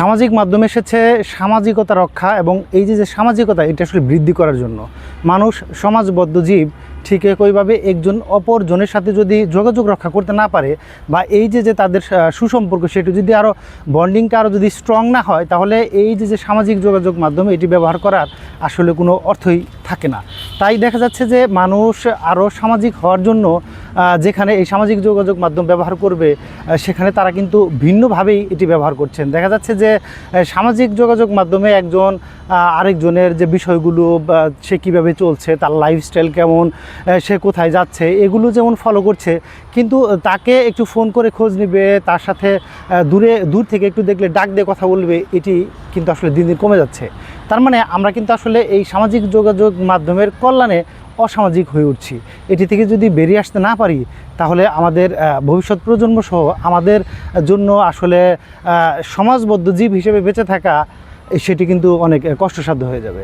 সামাজিক মাধ্যম এসেছে সামাজিকতা রক্ষা এবং এই যে যে সামাজিকতা, এটা আসলে বৃদ্ধি করার জন্য। মানুষ সমাজবদ্ধ জীব, ঠিক একইভাবে একজন অপরজনের সাথে যদি যোগাযোগ রক্ষা করতে না পারে বা এই যে যে তাদের সুসম্পর্ক, সেটি যদি আরও বন্ডিংটা আরও যদি স্ট্রং না হয়, তাহলে এই যে যে সামাজিক যোগাযোগ মাধ্যমে এটি ব্যবহার করার আসলে কোনো অর্থই থাকে না। তাই দেখা যাচ্ছে যে মানুষ আরও সামাজিক হওয়ার জন্য যেখানে এই সামাজিক যোগাযোগ মাধ্যম ব্যবহার করবে সেখানে তারা কিন্তু ভিন্নভাবেই এটি ব্যবহার করছেন। দেখা যাচ্ছে যে সামাজিক যোগাযোগ মাধ্যমে একজন আরেকজনের যে বিষয়গুলো সে কীভাবে চলছে, তার লাইফস্টাইল কেমন সে কোথায় যাচ্ছে, এগুলো যেমন ফলো করছে, কিন্তু তাকে একটু ফোন করে খোঁজ নেবে, তার সাথে দূরে, দূর থেকে একটু দেখলে, ডাক দিয়ে কথা বলবে, এটি কিন্তু আসলে দিন দিন কমে যাচ্ছে। তার মানে আমরা কিন্তু আসলে এই সামাজিক যোগাযোগ মাধ্যমের কল্যাণে অসামাজিক হয়ে উঠছি। এটি থেকে যদি বেরিয়ে আসতে না পারি, তাহলে আমাদের ভবিষ্যৎ প্রজন্ম সহ আমাদের জন্য আসলে সমাজবদ্ধ জীব হিসেবে বেঁচে থাকা, সেটি কিন্তু অনেক কষ্টসাধ্য হয়ে যাবে।